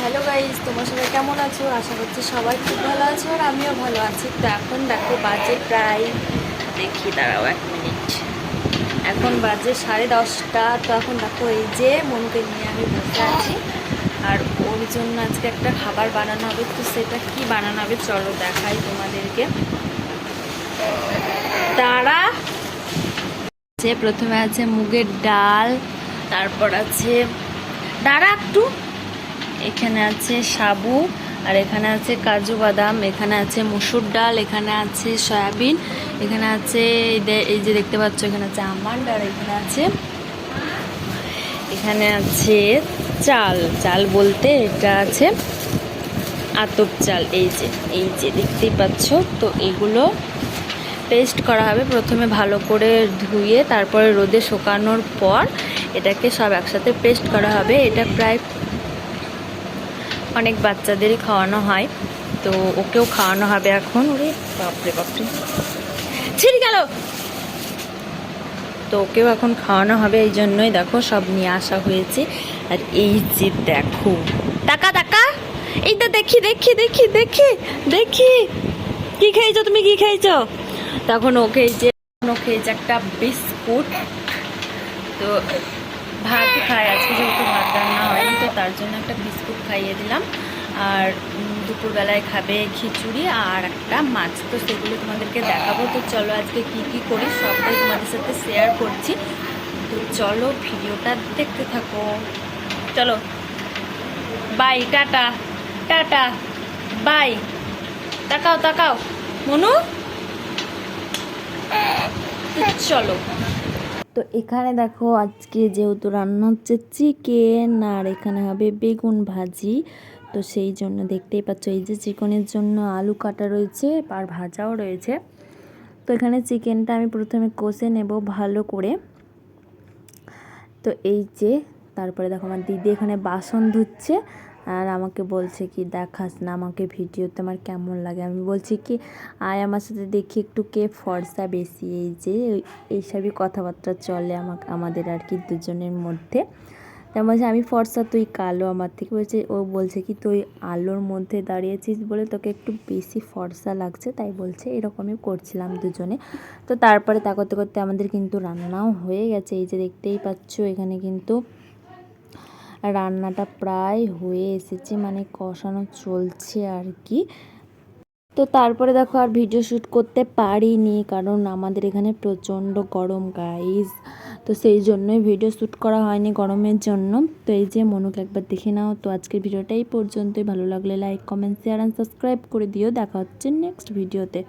Hello guys তোমার সবাই কেমন আছো? আশা করছি সবাই খুব ভালো আছো আর আমিও ভালো আছি। তো এখন দেখো বাজে প্রায়, দেখি দাঁড়াও এক মিনিট। এখন বাজে সাড়ে দশটা। তো এখন দেখো এই যে মনুকে নিয়ে আমি বসে আছি। আর ওর জন্য আজকে একটা খাবার বানানো হবে। তো সেটা কি বানানো হবে চলো দেখাই তোমাদেরকে। তারা প্রথমে আছে মুগের ডাল, তারপর আছে, দাঁড়া একটু। এখানে আছে সাবু, আর এখানে আছে কাজু বাদাম, এখানে আছে মুসুর ডাল, এখানে আছে সয়াবিন, এখানে আছে এই যে দেখতে পাচ্ছ, এখানে আছে আমন্ড, আর এখানে আছে এখানে আছে চাল। চাল বলতে এটা আছে আতপ চাল, এই যে এই যে দেখতেই পাচ্ছ। তো এগুলো পেস্ট করা হবে প্রথমে ভালো করে ধুয়ে, তারপরে রোদে শুকানোর পর এটাকে সব একসাথে পেস্ট করা হবে। এটা প্রায় অনেক বাচ্চাদেরই খাওয়ানো হয়। তো ওকেও খাওয়ানো হবে এখন। ওরে বাপরে বাপরে। ছিঁড়ে গেল! তো ওকেও এখন খাওয়ানো হবে এই জন্যই দেখো, সব নিয়ে আসা হয়েছে। আর এই যে দেখো। টাকা টাকা এইটা দেখি দেখি দেখি দেখি দেখি! কি খেয়েছো তুমি? কি খেয়েছো? তখন ও খেয়েছে ও খেয়েছে একটা বিস্কুট। তো ভাত খায় আজকে যেহেতু ভাত রান্না হয়নি তো তার জন্য একটা বিস্কুট খাইয়ে দিলাম। আর দুপুরবেলায় খাবে খিচুড়ি আর একটা মাছ। তো সেগুলো তোমাদেরকে দেখাবো। তো চলো আজকে কি কি করি সবটাই তোমাদের সাথে শেয়ার করছি। তো চলো ভিডিওটা দেখতে থাকো। চলো। By tata. টাটা। বাই তাকাও তাকাও। মনু? চলো। তো এখানে দেখো আজকে যেহেতু রান্না হচ্ছে চিকেন, আর এখানে হবে বেগুন ভাজি। তো সেই জন্য দেখতেই পাচ্ছ, এই যে চিকেনের জন্য আলু কাটা রয়েছে, আর ভাজাও রয়েছে। তো এখানে চিকেনটা আমি প্রথমে কষে নেব ভালো করে। তো এই যে, তারপরে দেখো আমার দিদি এখানে বাসন ধুচ্ছে আর আমাকে বলছে কি, দেখাস না আমাকে ভিডিওতে আমার কেমন লাগে? আমি বলছি কি, আয় আমার সাথে দেখি একটু কে ফর্সা বেশি, এই যে এই- এইসবই কথাবার্তা চলে আমাকে, আমাদের আর কি দুজনের মধ্যে। তেমন বলছে, আমি ফর্সা, তুই কালো আমার থেকে। বলছে, ও বলছে কি, তুই আলোর মধ্যে দাঁড়িয়েছিস বলে তোকে একটু বেশি ফর্সা লাগছে। তাই বলছে এরকমই করছিলাম দুজনে। তো তারপরে তা করতে করতে আমাদের কিন্তু রান্নাও হয়ে গেছে। এই যে দেখতেই পাচ্ছ, এখানে কিন্তু রান্নাটা প্রায় হয়ে এসেছে মানে কষানো চলছে আর কি। তো তারপরে দেখো আর ভিডিও শ্যুট করতে পারিনি, কারণ আমাদের এখানে প্রচণ্ড গরম গাইজ তো সেই জন্যই ভিডিও শ্যুট করা হয়নি গরমের জন্য। তো এই যে মনুকে একবার দেখে নাও। তো আজকের ভিডিওটা এই পর্যন্তই। ভালো লাগলে like comment share and subscribe করে দিও। দেখা হচ্ছে নেক্সট ভিডিওতে